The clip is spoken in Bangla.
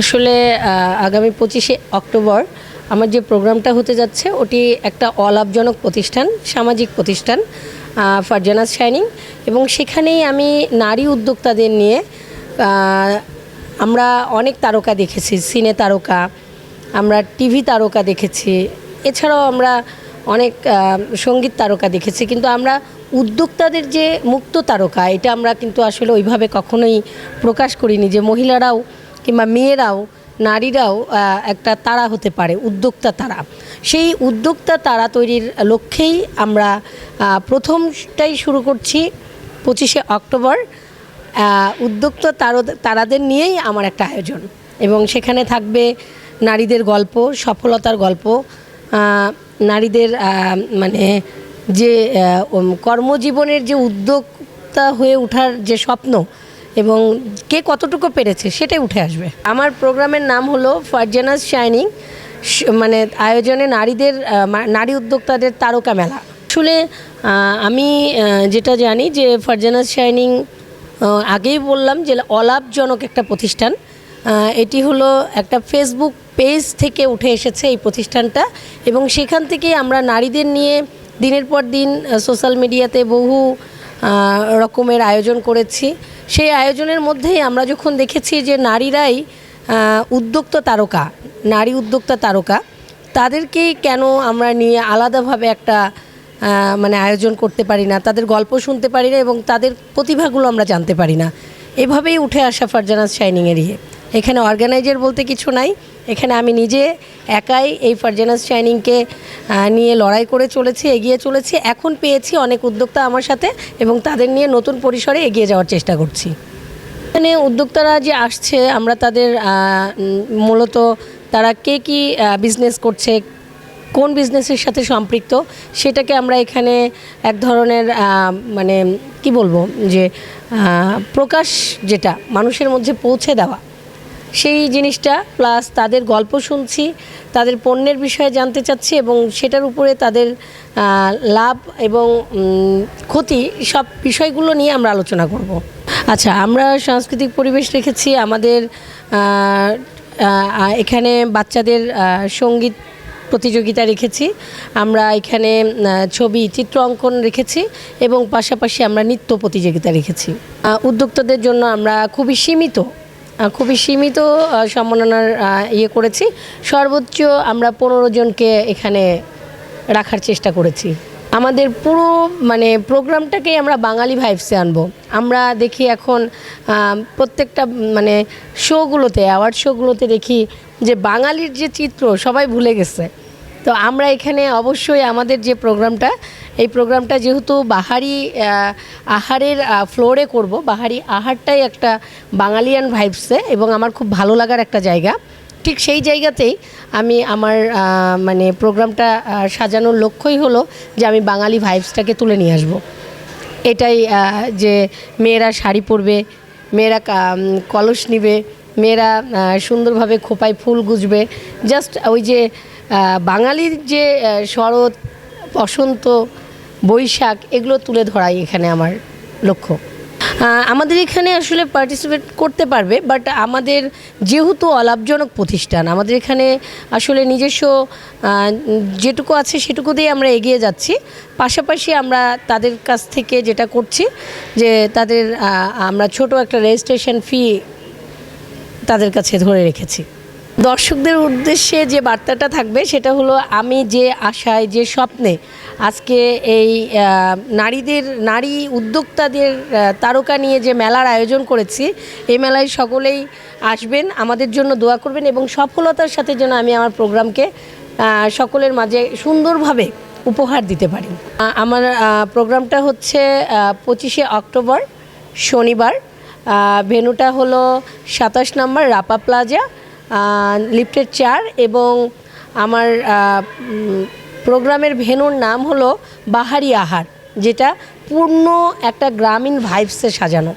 আসলে আগামী পঁচিশে অক্টোবর আমার যে প্রোগ্রামটা হতে যাচ্ছে, ওটি একটা অলাভজনক প্রতিষ্ঠান, সামাজিক প্রতিষ্ঠান ফারজানাস শাইনিং। এবং সেখানেই আমি নারী উদ্যোক্তাদের নিয়ে আমরা অনেক তারকা দেখেছি, সিনে তারকা, আমরা টিভি তারকা দেখেছি। এছাড়াও আমরা অনেক সংগীত তারকা দেখেছি। কিন্তু আমরা উদ্যোক্তাদের যে মুক্ত তারকা, এটা আমরা কিন্তু আসলে ওইভাবে কখনোই প্রকাশ করিনি যে মহিলারাও কিংবা মেয়েরাও, নারীরাও একটা তারা হতে পারে, উদ্যোক্তা তারা। সেই উদ্যোক্তা তারা তৈরির লক্ষ্যেই আমরা প্রথমটাই শুরু করছি পঁচিশে অক্টোবর। উদ্যোক্তা তার- তারাদের নিয়েই আমার একটা আয়োজন। এবং সেখানে থাকবে নারীদের গল্প, সফলতার গল্প নারীদের মানে যে কর্মজীবনের যে উদ্যোক্তা হয়ে ওঠার যে স্বপ্ন এবং কে কতটুকু পেরেছে সেটাই উঠে আসবে। আমার প্রোগ্রামের নাম হলো ফারজানাস শাইনিং মানে আয়োজনে নারীদের নারী উদ্যোক্তাদের তারকা মেলা। আসলে আমি যেটা জানি যে ফারজানাস শাইনিং আগেই বললাম যে অলাভজনক একটা প্রতিষ্ঠান। এটি হলো একটা ফেসবুক পেজ থেকে উঠে এসেছে এই প্রতিষ্ঠানটা এবং সেখান থেকে আমরা নারীদের নিয়ে দিনের পর দিন সোশ্যাল মিডিয়াতে বহু রকমের আয়োজন করেছি। সেই আয়োজনের মধ্যেই আমরা যখন দেখেছি যে নারীরাই উদ্যোক্তা তারকা, নারী উদ্যোক্তা তারকা তাদেরকেই কেন আমরা নিয়ে আলাদাভাবে একটা মানে আয়োজন করতে পারি না, তাদের গল্প শুনতে পারি না এবং তাদের প্রতিভাগুলো আমরা জানতে পারি না। এভাবেই উঠে আসা ফারজানাস শাইনিংয়ের ইয়ে। এখানে অর্গানাইজার বলতে কিছু নাই। এখানে আমি নিজে একাই এই ফারজানাস শাইনিংকে নিয়ে লড়াই করে চলেছি, এগিয়ে চলেছি। এখন পেয়েছি অনেক উদ্যোক্তা আমার সাথে এবং তাদের নিয়ে নতুন পরিসরে এগিয়ে যাওয়ার চেষ্টা করছি। এখানে উদ্যোক্তারা যে আসছে, আমরা তাদের মূলত তারা কে কী বিজনেস করছে, কোন বিজনেসের সাথে সম্পৃক্ত, সেটাকে আমরা এখানে এক ধরনের মানে কি বলব, যে প্রকাশ যেটা মানুষের মধ্যে পৌঁছে দেওয়া সেই জিনিসটা প্লাস তাদের গল্প শুনছি, তাদের পণ্যের বিষয়ে জানতে চাচ্ছি এবং সেটার উপরে তাদের লাভ এবং ক্ষতি, সব বিষয়গুলো নিয়ে আমরা আলোচনা করব। আচ্ছা আমরা সাংস্কৃতিক পরিবেশ রেখেছি, আমাদের এখানে বাচ্চাদের সংগীত প্রতিযোগিতা রেখেছি, আমরা এখানে ছবি, চিত্র অঙ্কন রেখেছি এবং পাশাপাশি আমরা নৃত্য প্রতিযোগিতা রেখেছি। উদ্যোক্তাদের জন্য আমরা খুবই সীমিত খুবই সীমিত সম্মাননার ইয়ে করেছি। সর্বোচ্চ আমরা পনেরো জনকে এখানে রাখার চেষ্টা করেছি। আমাদের পুরো মানে প্রোগ্রামটাকেই আমরা বাঙালি ভাইবসে আনব। আমরা দেখি এখন প্রত্যেকটা মানে শোগুলোতে অ্যাওয়ার্ড শোগুলোতে দেখি যে বাঙালির যে চিত্র সবাই ভুলে গেছে। তো আমরা এখানে অবশ্যই আমাদের যে প্রোগ্রামটা, এই প্রোগ্রামটা যেহেতু বাহারি আহারের ফ্লোরে করব, বাহারি আহারটাই একটা বাঙালিয়ান ভাইবসে এবং আমার খুব ভালো লাগার একটা জায়গা। ঠিক সেই জায়গাতেই আমি আমার মানে প্রোগ্রামটা সাজানোর লক্ষ্যই হলো যে আমি বাঙালি ভাইবসটাকে তুলে নিয়ে আসব। এটাই যে মেয়েরা শাড়ি পরবে, মেয়েরা কলস নিবে মেয়েরা সুন্দরভাবে খোপায় ফুল গুজবে। জাস্ট ওই যে বাঙালির যে শরৎ, বসন্ত, বৈশাখ, এগুলো তুলে ধরাই এখানে আমার লক্ষ্য। আমাদের এখানে আসলে পার্টিসিপেট করতে পারবে বাট আমাদের যেহেতু অলাভজনক প্রতিষ্ঠান, আমাদের এখানে আসলে নিজস্ব যেটুকু আছে সেটুকু দিয়ে আমরা এগিয়ে যাচ্ছি। পাশাপাশি আমরা তাদের কাছ থেকে যেটা করছি, যে তাদের আমরা ছোট একটা রেজিস্ট্রেশন ফি তাদের কাছে ধরে রেখেছি। দর্শকদের উদ্দেশ্যে যে বার্তাটা থাকবে সেটা হলো, আমি যে আশায়, যে স্বপ্নে আজকে এই নারীদের, নারী উদ্যোক্তাদের তারকা নিয়ে যে মেলার আয়োজন করেছি, এই মেলায় সকলেই আসবেন, আমাদের জন্য দোয়া করবেন এবং সফলতার সাথে যেন আমি আমার প্রোগ্রামকে সকলের মাঝে সুন্দরভাবে উপহার দিতে পারি। আমার প্রোগ্রামটা হচ্ছে পঁচিশে অক্টোবর, শনিবার। আহ, ভেন্যুটা হলো সাতাশ নম্বর রাপা প্লাজা লিফটের চার এবং আমার প্রোগ্রামের ভেনুর নাম হলো বাহারি আহার যেটা পূর্ণ একটা গ্রামীণ ভাইবসে সাজানো।